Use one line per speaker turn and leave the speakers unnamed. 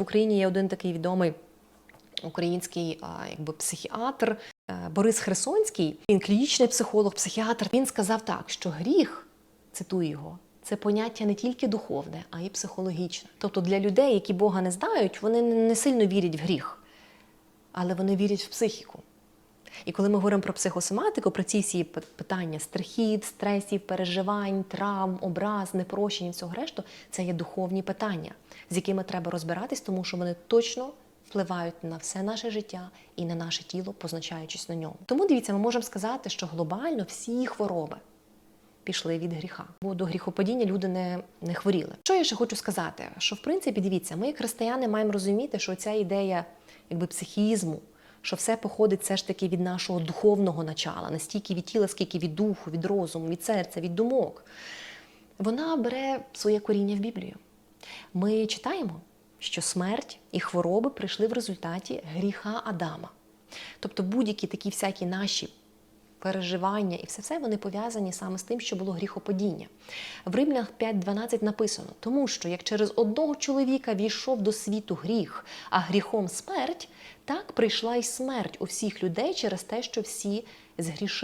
В Україні є один такий відомий український якби психіатр е, Борис Хресонський. Він клінічний психолог, психіатр. Він сказав так, що гріх, цитую його. Це поняття не тільки духовне, а й психологічне. Тобто для людей, які Бога не знають, вони не сильно вірять в гріх, але вони вірять в психіку. І коли ми говоримо про психосоматику, про ці всі питання страхів, стресів, переживань, травм, образ, непрощення, всього решту, це є духовні питання, з якими треба розбиратись, тому що вони точно впливають на все наше життя і на наше тіло, позначаючись на ньому. Тому дивіться, ми можемо сказати, що глобально всі хвороби пішли від гріха. Бо до гріхопадіння люди не, не хворіли. Що я ще хочу сказати? Що в принципі, дивіться, ми, християни, маємо розуміти, що ця ідея якби психізму, що все походить все ж таки від нашого духовного начала, настільки від тіла, скільки від духу, від розуму, від серця, від думок. Вона бере своє коріння в Біблію. Ми читаємо, що смерть і хвороби прийшли в результаті гріха Адама. Тобто будь-які такі всякі наші переживання і все все вони пов'язані саме з тим, що було гріхопадіння. В Римлянах 5.12 написано, тому що як через одного чоловіка війшов до світу гріх, а гріхом смерть, так прийшла й смерть у всіх людей через те, що всі згрішили.